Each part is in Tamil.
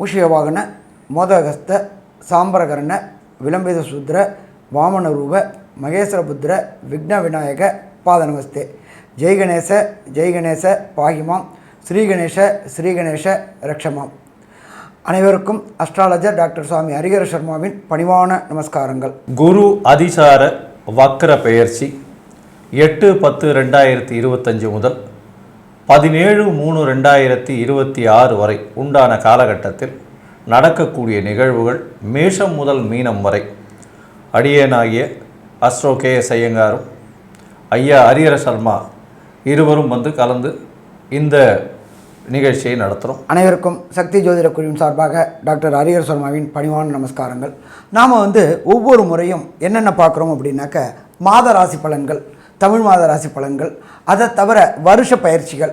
முஷியவாகன மோதகஸ்த சாம்பரகர்ண விளம்பித சுத்ர வாமன ரூப மகேஸ்வரபுத்திர விக்ன விநாயக பாதநமஸ்தே ஜெய்கணேச ஜெய்கணேச பாகிமாம். ஸ்ரீகணேஷ ஸ்ரீகணேஷ ரக்ஷமாம். அனைவருக்கும் அஸ்ட்ராலஜர் டாக்டர் சுவாமி ஹரிகர சர்மாவின் பணிவான நமஸ்காரங்கள். குரு அதிசார வக்ர பெயர்ச்சி எட்டு பத்து ரெண்டாயிரத்தி இருபத்தஞ்சு முதல் பதினேழு மூணு ரெண்டாயிரத்தி இருபத்தி ஆறு வரை உண்டான காலகட்டத்தில் நடக்கக்கூடிய நிகழ்வுகள் மேஷம் முதல் மீனம் வரை. அடியேனாகிய அஸ்ரோ கே எஸ் ஐயங்காரும் ஐயா ஹரிஹர சர்மா இருவரும் வந்து கலந்து இந்த நிகழ்ச்சியை நடத்துகிறோம் அனைவருக்கும் சக்தி ஜோதிட குழுவின் சார்பாக டாக்டர் ஹரிஹர் சர்மாவின் பணிவான நமஸ்காரங்கள். நாம் வந்து ஒவ்வொரு முறையும் என்னென்ன பார்க்குறோம் அப்படின்னாக்க மாத ராசி பலன்கள் தமிழ் மாத ராசி பலன்கள் அதை தவிர வருஷ பயிற்சிகள்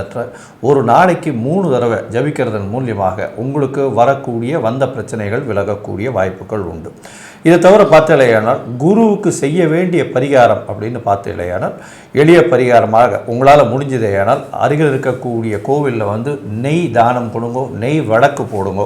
மந்திரத்தை ஒரு நாளைக்கு மூணு தடவை ஜபிக்கிறதன் மூலியமாக உங்களுக்கு வரக்கூடிய வந்த பிரச்சனைகள் விலகக்கூடிய வாய்ப்புகள் உண்டு. இதை தவிர பார்த்தலையானால் குருவுக்கு செய்ய வேண்டிய பரிகாரம் அப்படின்னு பார்த்தலையானால் எளிய பரிகாரமாக உங்களால் முடிஞ்சதேயானால் அருகில் இருக்கக்கூடிய கோவிலில் வந்து நெய் தானம் கொடுங்கோ நெய் வழக்கு போடுங்கோ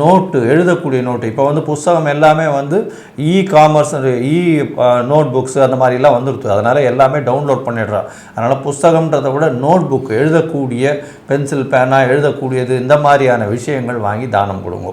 நோட்டு எழுதக்கூடிய நோட்டு. இப்போ வந்து புஸ்தகம் எல்லாமே வந்து e commerce e note books அந்த மாதிரிலாம் வந்துருது. அதனால் எல்லாமே டவுன்லோட் பண்ணிடுறான் அதனால் புஸ்தகம்ன்றதை விட நோட் புக் எழுதக்கூடிய பென்சில் பேனா எழுதக்கூடியது இந்த மாதிரியான விஷயங்கள் வாங்கி தானம் கொடுங்க.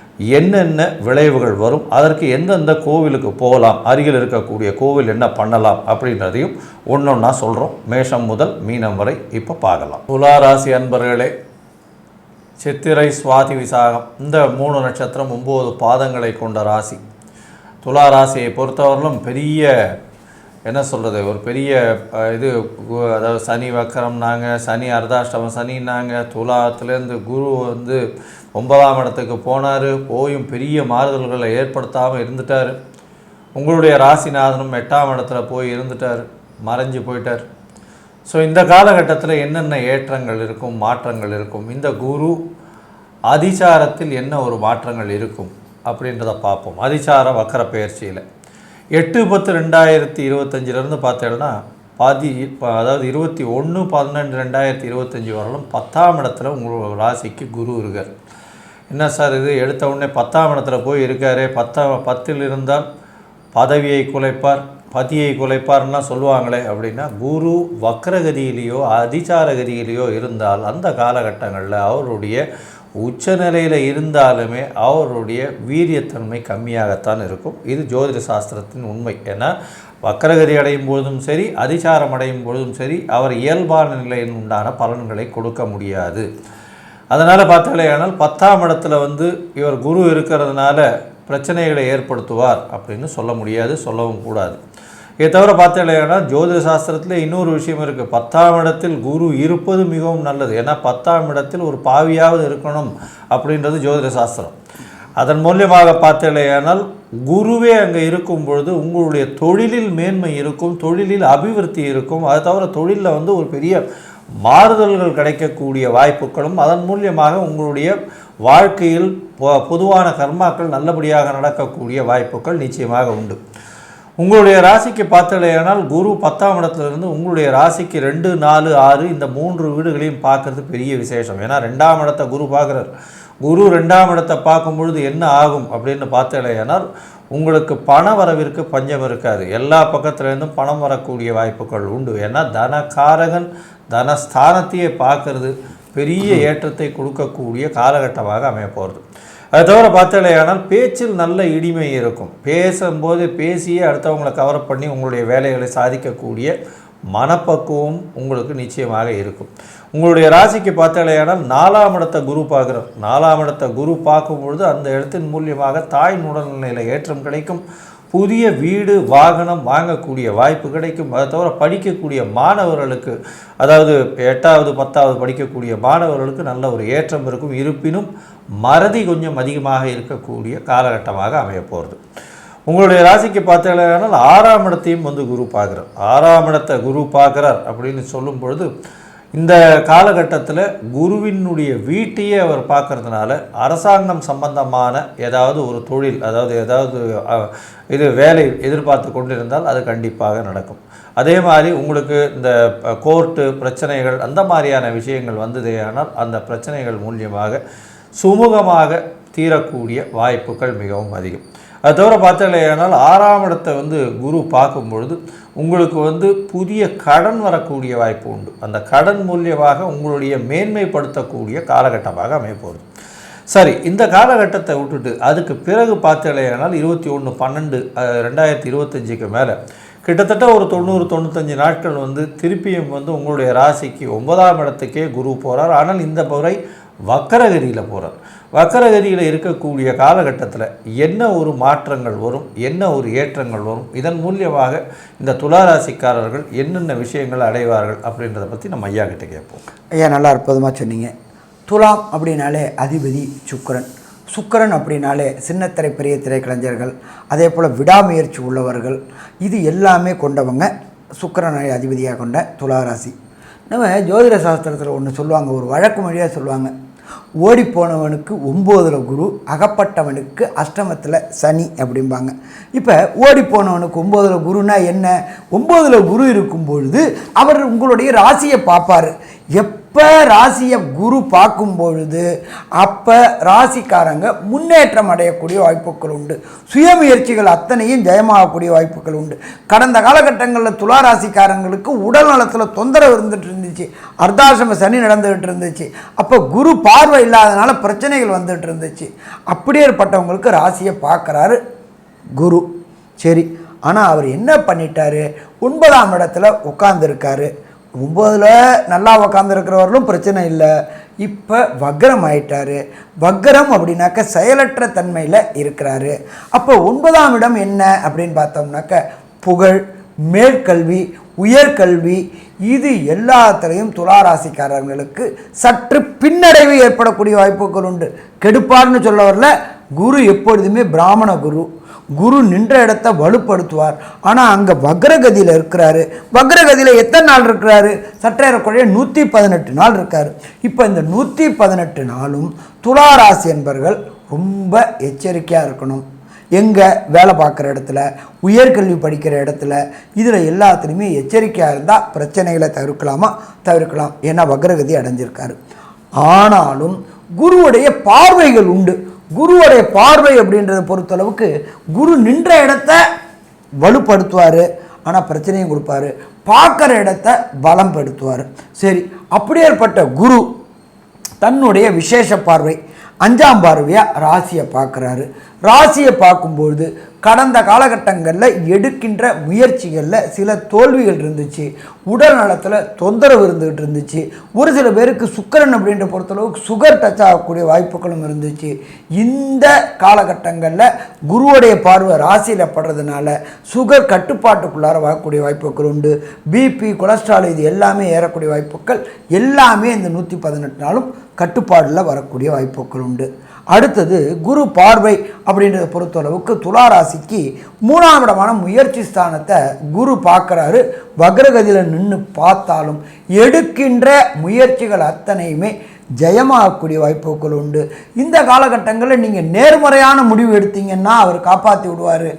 என்னென்ன விளைவுகள் வரும் அதற்கு எந்தெந்த கோவிலுக்கு போகலாம் அருகில் இருக்கக்கூடிய கோவில் என்ன பண்ணலாம் அப்படின்றதையும் ஒன்றொன்னா சொல்கிறோம் மேஷம் முதல் மீனம் வரை இப்போ பார்க்கலாம். துளாராசி அன்பர்களே சித்திரை சுவாதி விசாகம் இந்த மூணு நட்சத்திரம் ஒம்பது பாதங்களை கொண்ட ராசி. துலா ராசியை பொறுத்தவரையிலும் பெரிய என்ன சொல்கிறது ஒரு பெரிய இது அதாவது சனி வக்கரம்னாங்க சனி அர்த்தாஷ்டமம் சனின்னாங்க துலாத்துலேருந்து குரு வந்து ஒன்பதாம் இடத்துக்கு போனார். போயும் பெரிய மாறுதல்களை ஏற்படுத்தாமல் இருந்துட்டார். உங்களுடைய ராசிநாதனும் எட்டாம் இடத்துல போய் இருந்துட்டார். மறைஞ்சு போயிட்டார். ஸோ இந்த காலகட்டத்தில் என்னென்ன ஏற்றங்கள் இருக்கும் மாற்றங்கள் இருக்கும்? இந்த குரு அதிசாரத்தில் என்ன ஒரு மாற்றங்கள் இருக்கும்? அப்படின்றத பார்ப்போம். அதிசார வக்கர பயிற்சியில். எட்டு பத்து ரெண்டாயிரத்தி இருபத்தஞ்சிலேருந்து பார்த்தேன்னா பாதி அதாவது இருபத்தி ஒன்று பன்னெண்டு ரெண்டாயிரத்தி இருபத்தஞ்சி வரலும் பத்தாம் இடத்துல உங்கள் ராசிக்கு குரு இருக்கார். என்ன சார் இது? எடுத்த உடனே பத்தாம் இடத்துல போய் இருக்காரே. பத்தாம் பத்தில் இருந்தால் பதவியை குலைப்பார் பதியை குலைப்பார்லாம் சொல்லுவாங்களே அப்படின்னா குரு வக்ரகதியிலேயோ அதிசாரகதியிலேயோ இருந்தால் அந்த காலகட்டங்களில் அவருடைய உச்ச நிலையில் இருந்தாலுமே அவருடைய வீரியத்தன்மை கம்மியாகத்தான் இருக்கும். இது ஜோதிட சாஸ்திரத்தின் உண்மை. ஏன்னா வக்கரகதி அடையும் பொழுதும் சரி அதிசாரம் அடையும் பொழுதும் சரி அவர் இயல்பான நிலையில் உண்டான பலன்களை கொடுக்க முடியாது. அதனால் பார்த்தாலேயானால் பத்தாம் இடத்துல வந்து இவர் குரு இருக்கிறதுனால பிரச்சனைகளை ஏற்படுத்துவார் அப்படின்னு சொல்ல முடியாது சொல்லவும் கூடாது. இதை தவிர பார்த்தீங்கன்னா ஜோதிட சாஸ்திரத்தில் இன்னொரு விஷயம் இருக்குது பத்தாம் இடத்தில் குரு இருப்பது மிகவும் நல்லது. ஏன்னா பத்தாம் இடத்தில் ஒரு பாவியாவது இருக்கணும் அப்படின்றது ஜோதிட சாஸ்திரம். அதன் மூலியமாக பார்த்தீங்கன்னா குருவே அங்கே இருக்கும் பொழுது உங்களுடைய தொழிலில் மேன்மை இருக்கும் தொழிலில் அபிவிருத்தி இருக்கும். அது தவிர தொழிலில் வந்து ஒரு பெரிய மாறுதல்கள் கிடைக்கக்கூடிய வாய்ப்புகளும் அதன் மூலியமாக உங்களுடைய வாழ்க்கையில் பொ- பொதுவான கர்மாக்கள் நல்லபடியாக நடக்கக்கூடிய வாய்ப்புகள் நிச்சயமாக உண்டு. உங்களுடைய ராசிக்கு பார்த்தலையானால் குரு பத்தாம் இடத்துல இருந்து உங்களுடைய ராசிக்கு ரெண்டு நாலு ஆறு இந்த மூன்று வீடுகளையும் பார்க்கறது பெரிய விசேஷம். ஏன்னா ரெண்டாம் இடத்தை குரு பார்க்குறார். குரு ரெண்டாம் இடத்தை பார்க்கும் பொழுது என்ன ஆகும் அப்படின்னு பார்த்தலையானால் உங்களுக்கு பண வரவிற்கு பஞ்சம் இருக்காது. எல்லா பக்கத்துலேருந்தும் பணம் வரக்கூடிய வாய்ப்புகள் உண்டு. ஏன்னா தனகாரகன் தனஸ்தானத்தையே பார்க்கறது பெரிய ஏற்றத்தை கொடுக்கக்கூடிய காலகட்டமாக அமைய போகிறது அதை தவிர பார்த்தாலேயானால் பேச்சில் நல்ல இடிமை இருக்கும். பேசும்போது பேசியே அடுத்தவங்களை கவர் பண்ணி உங்களுடைய வேலைகளை சாதிக்கக்கூடிய மனப்பக்குவம் உங்களுக்கு நிச்சயமாக இருக்கும். உங்களுடைய ராசிக்கு பார்த்தாலேயானால் நாலாம் இடத்த குரு பார்க்குறோம் நாலாம் இடத்த குரு பார்க்கும் பொழுது அந்த இடத்தின் மூலியமாக தாய் உடல்நிலையில் ஏற்றம் கிடைக்கும். புதிய வீடு வாகனம் வாங்கக்கூடிய வாய்ப்பு கிடைக்கும். அதை தவிர படிக்கக்கூடிய மாணவர்களுக்கு அதாவது எட்டாவது பத்தாவது படிக்கக்கூடிய மாணவர்களுக்கு நல்ல ஒரு ஏற்றம் இருக்கும். இருப்பினும் மறதி கொஞ்சம் அதிகமாக இருக்கக்கூடிய காலகட்டமாக அமைய போகிறது உங்களுடைய ராசிக்கு பார்த்தீங்கன்னா ஆறாம் இடத்தையும் வந்து குரு பார்க்குறார். ஆறாம் இடத்தை குரு பார்க்குறார் அப்படின்னு சொல்லும் பொழுது இந்த காலகட்டத்தில் குருவினுடைய வீட்டையே அவர் பார்க்கறதுனால அரசாங்கம் சம்பந்தமான ஏதாவது ஒரு தொழில் அதாவது ஏதாவது இது வேலை எதிர்பார்த்து கொண்டிருந்தால் அது கண்டிப்பாக நடக்கும். அதே மாதிரி உங்களுக்கு இந்த கோர்ட்டு பிரச்சனைகள் அந்த மாதிரியான விஷயங்கள் வந்ததேயானால் அந்த பிரச்சனைகள் மூலியமாக சுமூகமாக தீரக்கூடிய வாய்ப்புகள் மிகவும் அதிகம். அது தவிர பார்த்தலையானால் ஆறாம் இடத்தை வந்து குரு பார்க்கும் பொழுது உங்களுக்கு வந்து புதிய கடன் வரக்கூடிய வாய்ப்பு உண்டு. அந்த கடன் மூலியமாக உங்களுடைய மேன்மைப்படுத்தக்கூடிய காலகட்டமாக அமையப்போகுது. சரி இந்த காலகட்டத்தை விட்டுட்டு அதுக்கு பிறகு பார்த்தலையானால் இருபத்தி ஒன்று பன்னெண்டு ரெண்டாயிரத்தி இருபத்தஞ்சிக்கு மேலே கிட்டத்தட்ட ஒரு தொண்ணூறு தொண்ணூத்தஞ்சு நாட்கள் வந்து திருப்பியும் வந்து உங்களுடைய ராசிக்கு ஒன்பதாம் இடத்துக்கே குரு போகிறார் ஆனால் இந்த முறை வக்கரகிரியில் போகிறார் வக்கரகதியில் இருக்கக்கூடிய காலகட்டத்தில் என்ன ஒரு மாற்றங்கள் வரும் என்ன ஒரு ஏற்றங்கள் வரும் இதன் மூலியமாக இந்த துளாராசிக்காரர்கள் என்னென்ன விஷயங்களை அடைவார்கள் அப்படின்றத பற்றி நம்ம ஐயா கிட்டே கேட்போம். ஐயா நல்லா அற்புதமாக சொன்னீங்க. துலாம் அப்படின்னாலே அதிபதி சுக்கரன். சுக்கரன் அப்படின்னாலே சின்னத்திரை பெரிய திரைக்கலைஞர்கள் அதே போல் விடாமுயற்சி உள்ளவர்கள் இது எல்லாமே கொண்டவங்க சுக்கரனை அதிபதியாக கொண்ட துளாராசி. நம்ம ஜோதிட சாஸ்திரத்தில் ஒன்று சொல்லுவாங்க ஒரு வழக்கு மொழியாக சொல்லுவாங்க ஓடிப்போனவனுக்கு ஒம்போதில் குரு அகப்பட்டவனுக்கு அஷ்டமத்தில் சனி அப்படிம்பாங்க. இப்போ ஓடிப்போனவனுக்கு ஒம்போதில் குருனா என்ன? ஒம்போதில் குரு இருக்கும் பொழுது அவர் உங்களுடைய ராசியை பார்ப்பார். எப்போ ராசியை குரு பார்க்கும் பொழுது அப்போ ராசிக்காரங்க முன்னேற்றம் அடையக்கூடிய வாய்ப்புகள் உண்டு. சுயமுயற்சிகள் அத்தனையும் ஜெயமாகக்கூடிய வாய்ப்புகள் உண்டு. கடந்த காலகட்டங்களில் துலா ராசிக்காரங்களுக்கு உடல் நலத்தில் தொந்தரவு இருந்துட்டு இருந்துச்சு. அர்த்தாசிரம சனி நடந்துகிட்டு இருந்துச்சு. அப்போ குரு பார்வை இல்லாதனால பிரச்சனைகள் வந்துட்டு இருந்துச்சு. அப்படியேற்பட்டவங்களுக்கு ராசியை பார்க்குறாரு குரு. சரி ஆனால் அவர் என்ன பண்ணிட்டாரு? ஒன்பதாம் இடத்துல உட்காந்துருக்காரு ஒம்பதில் நல்லா உக்காந்துருக்கிறவர்களும் பிரச்சனை இல்லை. இப்போ வக்ரம் ஆயிட்டாரு. வக்ரம் அப்படின்னாக்க செயலற்ற தன்மையில் இருக்கிறாரு. அப்போ ஒன்பதாம் இடம் என்ன அப்படின்னு பார்த்தோம்னாக்க புகழ் மேற்கல்வி உயர்கல்வி இது எல்லாத்துலேயும் துளாராசிக்காரர்களுக்கு சற்று பின்னடைவு ஏற்படக்கூடிய வாய்ப்புகள் உண்டு. கெடுப்பார்னு சொல்ல வரல குரு எப்பொழுதுமே பிராமண குரு. குரு நின்ற இடத்த வலுப்படுத்துவார். ஆனால் அங்கே வக்ரகதியில் இருக்கிறாரு. வக்ரகதியில் எத்தனை நாள் இருக்கிறாரு? சற்றேறக்குறைய நூற்றி பதினெட்டு நாள் இருக்கார். இப்போ இந்த நூற்றி பதினெட்டு நாளும் துளாராசி என்பர்கள் ரொம்ப எச்சரிக்கையாக இருக்கணும். எங்கே வேலை பார்க்குற இடத்துல உயர்கல்வி படிக்கிற இடத்துல இதில் எல்லாத்துலேயுமே எச்சரிக்கையாக இருந்தால் பிரச்சனைகளை தவிர்க்கலாமா? தவிர்க்கலாம். ஏன்னா வக்ரகதி அடைஞ்சிருக்காரு. ஆனாலும் குருவுடைய பார்வைகள் உண்டு. குருவுடைய பார்வை அப்படின்றத பொறுத்தளவுக்கு குரு நின்ற இடத்த வலுப்படுத்துவார். ஆனால் பிரச்சனையும் கொடுப்பாரு. பார்க்குற இடத்த பலம் படுத்துவார் சரி அப்படியேற்பட்ட குரு தன்னுடைய விசேஷ பார்வை அஞ்சாம் பார்வையாக ராசியை பார்க்குறாரு. ராசியை பார்க்கும்பொழுது கடந்த காலகட்டங்களில் எடுக்கின்ற முயற்சிகளில் சில தோல்விகள் இருந்துச்சு. உடல் நலத்தில் தொந்தரவு இருந்துகிட்டு இருந்துச்சு. ஒரு சில பேருக்கு சுக்கரன் அப்படின்ற பொறுத்தளவுக்கு சுகர் டச் ஆகக்கூடிய வாய்ப்புகளும் இருந்துச்சு. இந்த காலகட்டங்களில் குருவுடைய பார்வை ராசியில் படுறதுனால சுகர் கட்டுப்பாட்டுக்குள்ளார வரக்கூடிய வாய்ப்புகள் உண்டு. பிபி கொலஸ்ட்ரால் இது எல்லாமே ஏறக்கூடிய வாய்ப்புகள் எல்லாமே இந்த நூற்றி பதினெட்டு நாளும் கட்டுப்பாடில் வரக்கூடிய வாய்ப்புகள் உண்டு. அடுத்தது குரு பார்வை அப்படின்றத பொறுத்தளவுக்கு துலா ராசிக்கு மூணாம் இடமான முயற்சி ஸ்தானத்தை குரு பார்க்குறாரு. வக்ரகதியில் நின்று பார்த்தாலும் எடுக்கின்ற முயற்சிகள் அத்தனையுமே ஜெயமாகக்கூடிய வாய்ப்புகள் உண்டு. இந்த காலகட்டங்களில் நீங்கள் நேர்மறையான முடிவு எடுத்தீங்கன்னா அவர் காப்பாற்றி விடுவார்.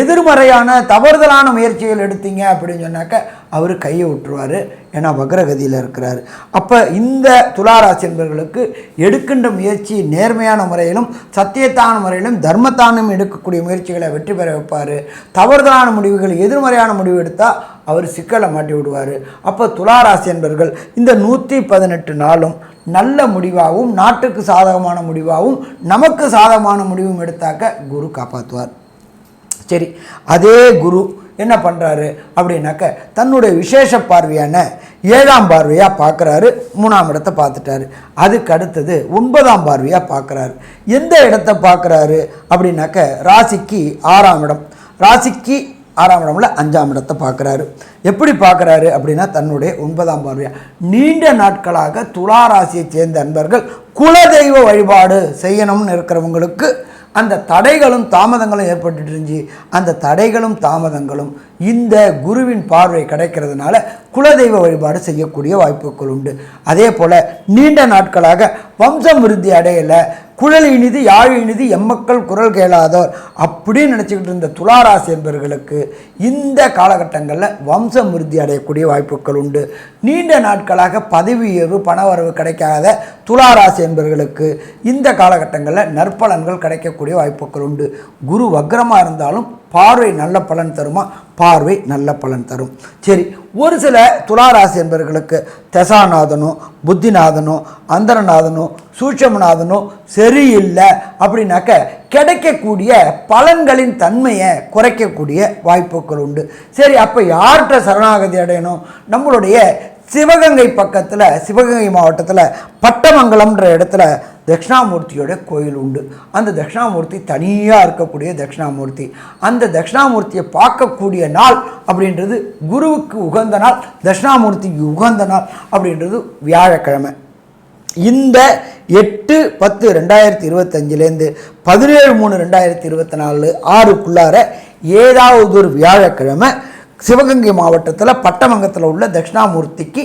எதிர்மறையான தவறுதலான முயற்சிகள் எடுத்தீங்க அப்படின்னு சொன்னாக்க அவர் கையை விட்டுருவார். ஏன்னா வக்ரகதியில் இருக்கிறார். அப்போ இந்த துளாராசி என்பவர்களுக்கு எடுக்கின்ற முயற்சி நேர்மையான முறையிலும் சத்தியத்தான முறையிலும் தர்மத்தானம் எடுக்கக்கூடிய முயற்சிகளை வெற்றி பெற வைப்பார். தவறுதலான முடிவுகள் எதிர்மறையான முடிவு எடுத்தால் அவர் சிக்கலை மாட்டி விடுவார். அப்போ துளாராசி என்பவர்கள் இந்த நூற்றி பதினெட்டு நாளும் நல்ல முடிவாகவும் நாட்டுக்கு சாதகமான முடிவாகவும் நமக்கு சாதகமான முடிவும் எடுத்தாக்க குரு காப்பாற்றுவார் சரி அதே குரு என்ன பண்ணுறாரு அப்படின்னாக்க தன்னுடைய விசேஷ பார்வையான ஏழாம் பார்வையாக பார்க்குறாரு மூணாம் இடத்தை பார்த்துட்டாரு. அதுக்கு அடுத்தது ஒன்பதாம் பார்வையாக பார்க்குறாரு. எந்த இடத்த பார்க்குறாரு அப்படின்னாக்க ராசிக்கு ஆறாம் இடம். ராசிக்கு ஆறாம் இடம்ல அஞ்சாம் இடத்தை பார்க்குறாரு. எப்படி பார்க்குறாரு அப்படின்னா தன்னுடைய ஒன்பதாம் பார்வையாக நீண்ட நாட்களாக துலா ராசியை சேர்ந்த அன்பர்கள் குலதெய்வ வழிபாடு செய்யணும்னு இருக்கிறவங்களுக்கு அந்த தடைகளும் தாமதங்களும் ஏற்பட்டு இருந்துச்சு. அந்த தடைகளும் தாமதங்களும் இந்த குருவின் பார்வை கிடைக்கிறதுனால குலதெய்வ வழிபாடு செய்யக்கூடிய வாய்ப்புகள் உண்டு. அதே போல் நீண்ட நாட்களாக வம்சம் விருத்தி அடையலை குழல் இனிது யாழ் இனிது எம்மக்கள் குரல் கேளாதோர். அப்படின்னு நினச்சிக்கிட்டு இருந்த துளாராசி என்பவர்களுக்கு இந்த காலகட்டங்களில் வம்சம் விருத்தி அடையக்கூடிய வாய்ப்புகள் உண்டு. நீண்ட நாட்களாக பதவி உயர்வு பணவரவு கிடைக்காத துளாராசி என்பவர்களுக்கு இந்த காலகட்டங்களில் நற்பலன்கள் கிடைக்கக்கூடிய வாய்ப்புகள் உண்டு. குரு வக்ரமாக இருந்தாலும் பார்வை நல்ல பலன் தருமா? பார்வை நல்ல பலன் தரும். சரி ஒரு சில துளாராசி என்பவர்களுக்கு தசாநாதனோ புத்திநாதனோ அந்தரநாதனோ சூட்சமநாதனோ சரியில்லை அப்படின்னாக்க கிடைக்கக்கூடிய பலன்களின் தன்மையை குறைக்கக்கூடிய வாய்ப்புகள் உண்டு. சரி அப்போ யார்கிட்ட சரணாகதி அடையணும்? நம்மளுடைய சிவகங்கை பக்கத்தில் சிவகங்கை மாவட்டத்தில் பட்டமங்கலம்ன்ற இடத்துல தட்சிணாமூர்த்தியோட கோயில் உண்டு. அந்த தட்சிணாமூர்த்தி தனியாக இருக்கக்கூடிய தட்சிணாமூர்த்தி. அந்த தட்சிணாமூர்த்தியை பார்க்கக்கூடிய நாள் அப்படின்றது குருவுக்கு உகந்த நாள் தட்சிணாமூர்த்திக்கு உகந்த நாள் அப்படின்றது வியாழக்கிழமை. இந்த எட்டு பத்து ரெண்டாயிரத்தி இருபத்தஞ்சிலேருந்து பதினேழு மூணு ரெண்டாயிரத்தி இருபத்தி நாலு ஆறுக்குள்ளார ஏதாவது ஒரு வியாழக்கிழமை சிவகங்கை மாவட்டத்தில் பட்டமங்கத்தில் உள்ள தட்சிணாமூர்த்திக்கு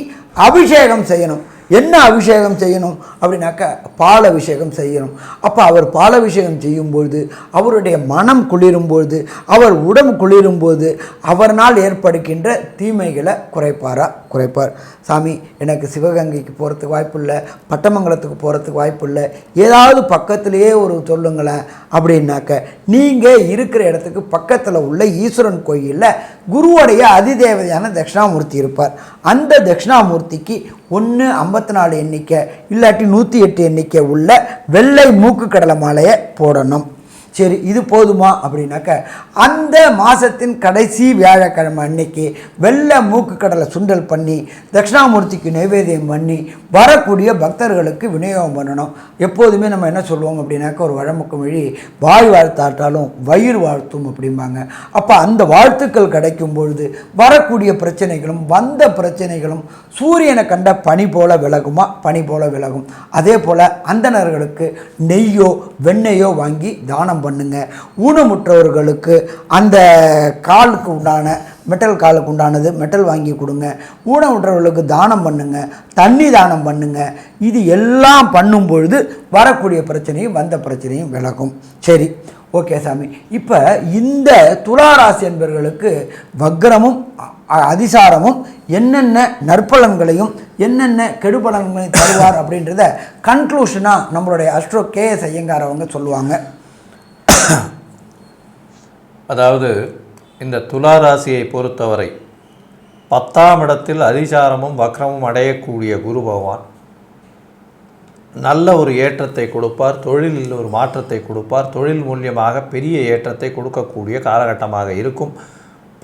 அபிஷேகம் செய்யணும். என்ன அபிஷேகம் செய்யணும்? அப்படின்னாக்க பால் அபிஷேகம் செய்யணும். அப்போ அவர் பால் அபிஷேகம் செய்யும்பொழுது அவருடைய மனம் குளிரும்பொழுது அவர் உடம்பு குளிரும்போது அவர்னால் ஏற்படுகின்ற தீமைகளை குறைப்பாரா? குறைப்பார். சாமி எனக்கு சிவகங்கைக்கு போகிறதுக்கு வாய்ப்பு இல்லை பட்டமங்கலத்துக்கு போகிறதுக்கு வாய்ப்பு இல்லை ஏதாவது பக்கத்திலேயே ஒரு சொல்லுங்களேன். அப்படின்னாக்க நீங்கள் இருக்கிற இடத்துக்கு பக்கத்தில் உள்ள ஈஸ்வரன் கோயிலில் குருவுடைய அதிதேவதையான தட்சிணாமூர்த்தி இருப்பார். அந்த தட்சிணாமூர்த்திக்கு ஒன்று ஐம்பத்தி நாலு எண்ணிக்கை இல்லாட்டி நூற்றி எட்டு எண்ணிக்கை உள்ள வெள்ளை மூக்கு கடலை மாலையை போடணும். சரி இது போதுமா? அப்படின்னாக்க அந்த மாதத்தின் கடைசி வியாழக்கிழமை அன்னைக்கு வெள்ளை மூக்கு கடலை சுண்டல் பண்ணி தட்சிணாமூர்த்திக்கு நைவேத்தியம் பண்ணி வரக்கூடிய பக்தர்களுக்கு விநியோகம் பண்ணணும். எப்போதுமே நம்ம என்ன சொல்லுவோம் அப்படின்னாக்க ஒரு வழமுக்கு வழி வாய் வாழ்த்தாட்டாலும் வயிறு வாழ்த்தும் அப்படிம்பாங்க. அப்போ அந்த வாழ்த்துக்கள் கிடைக்கும் பொழுது வரக்கூடிய பிரச்சனைகளும் வந்த பிரச்சனைகளும் சூரியனை கண்ட பனி போல விலகுமா? பனி போல விலகும். அதே போல் அந்தணர்களுக்கு நெய்யோ வெண்ணையோ வாங்கி தானம் பண்ணுங்க. ஊனமுற்றவர்களுக்கு அந்த காலுக்கு உண்டான மெட்டல் காலுக்கு உண்டானது மெட்டல் வாங்கி கொடுங்க. ஊனமுற்றவர்களுக்கு தானம் பண்ணுங்க. தண்ணி தானம் பண்ணுங்க. இது எல்லாம் பண்ணும் பொழுது வரக்கூடிய பிரச்சனையும் வந்த பிரச்சனையும் விலகும். சரி ஓகே சாமி. இப்போ இந்த துளாராசி என்பவர்களுக்கு வக்ரமும் அ- அதிசாரமும் என்னென்ன நற்பலன்களையும் என்னென்ன கெடுபலன்களையும் தருவார் அப்படின்றத கன்க்ளூஷனாக நம்மளுடைய அஸ்ட்ரோ கேஎஸ் ஐயங்கார் அவங்க சொல்லுவாங்க. அதாவது இந்த துலா ராசியை பொறுத்தவரை பத்தாம் இடத்தில் அதிசாரமும் வக்ரமும் அடையக்கூடிய குரு பகவான். நல்ல ஒரு ஏற்றத்தை கொடுப்பார் தொழிலில் ஒரு மாற்றத்தை கொடுப்பார் தொழில் மூலியமாக பெரிய ஏற்றத்தை கொடுக்கக்கூடிய காலகட்டமாக இருக்கும்.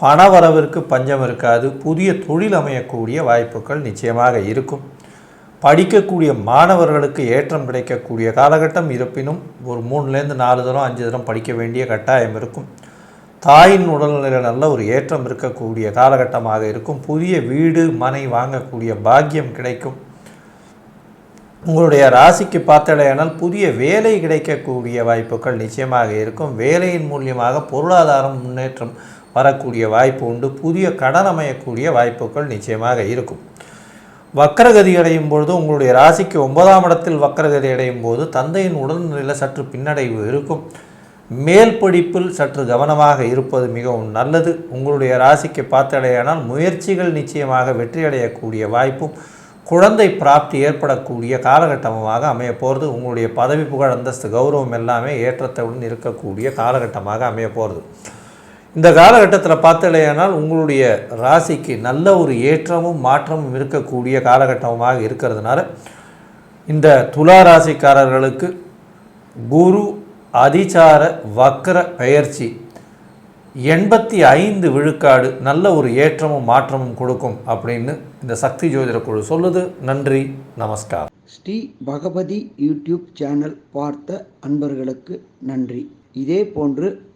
பணவரவிற்கு பஞ்சம் இருக்காது புதிய தொழில் அமையக்கூடிய வாய்ப்புகள் நிச்சயமாக இருக்கும். படிக்கக்கூடிய மாணவர்களுக்கு ஏற்றம் கிடைக்கக்கூடிய காலகட்டம் இருப்பினும் ஒரு மூணுலேருந்து நாலு தினம் அஞ்சு தினம் படிக்க வேண்டிய கட்டாயம் இருக்கும். தாயின் உடல்நிலையில் நல்ல ஒரு ஏற்றம் இருக்கக்கூடிய காலகட்டமாக இருக்கும். புதிய வீடு மனை வாங்கக்கூடிய பாக்கியம் கிடைக்கும். உங்களுடைய ராசிக்கு பார்த்தடையானால் புதிய வேலை கிடைக்கக்கூடிய வாய்ப்புகள் நிச்சயமாக இருக்கும். வேலையின் மூலியமாக பொருளாதாரம் முன்னேற்றம் வரக்கூடிய வாய்ப்பு உண்டு. புதிய கடன் அமையக்கூடிய வாய்ப்புகள் நிச்சயமாக இருக்கும். வக்கரகதி அடையும் பொழுது உங்களுடைய ராசிக்கு ஒன்பதாம் இடத்தில் வக்கரகதி அடையும் போது தந்தையின் உடல்நிலையில் சற்று பின்னடைவு இருக்கும். மேல் படிப்பில் சற்று கவனமாக இருப்பது மிகவும் நல்லது. உங்களுடைய ராசிக்கு பார்த்தடையானால் முயற்சிகள் நிச்சயமாக வெற்றியடையக்கூடிய வாய்ப்பும் குழந்தை பிராப்தி ஏற்படக்கூடிய காலகட்டமாக அமைய போகிறது உங்களுடைய பதவி புகழ் அந்தஸ்து கௌரவம் எல்லாமே ஏற்றத்துடன் இருக்கக்கூடிய காலகட்டமாக அமைய போகிறது இந்த காலகட்டத்தில் பார்த்தலையானால் உங்களுடைய ராசிக்கு நல்ல ஒரு ஏற்றமும் மாற்றமும் இருக்கக்கூடிய காலகட்டமாக இருக்கிறதுனால இந்த துலா ராசிக்காரர்களுக்கு குரு அதிசார வக்கர பெயர்ச்சி எண்பத்தி ஐந்து விழுக்காடு நல்ல ஒரு ஏற்றமும் மாற்றமும் கொடுக்கும் அப்படின்னு இந்த சக்தி ஜோதிட குழு சொல்லுது. நன்றி நமஸ்காரம். ஸ்ரீ பகவதி யூடியூப் சேனல் பார்த்த அன்பர்களுக்கு நன்றி. இதே போன்று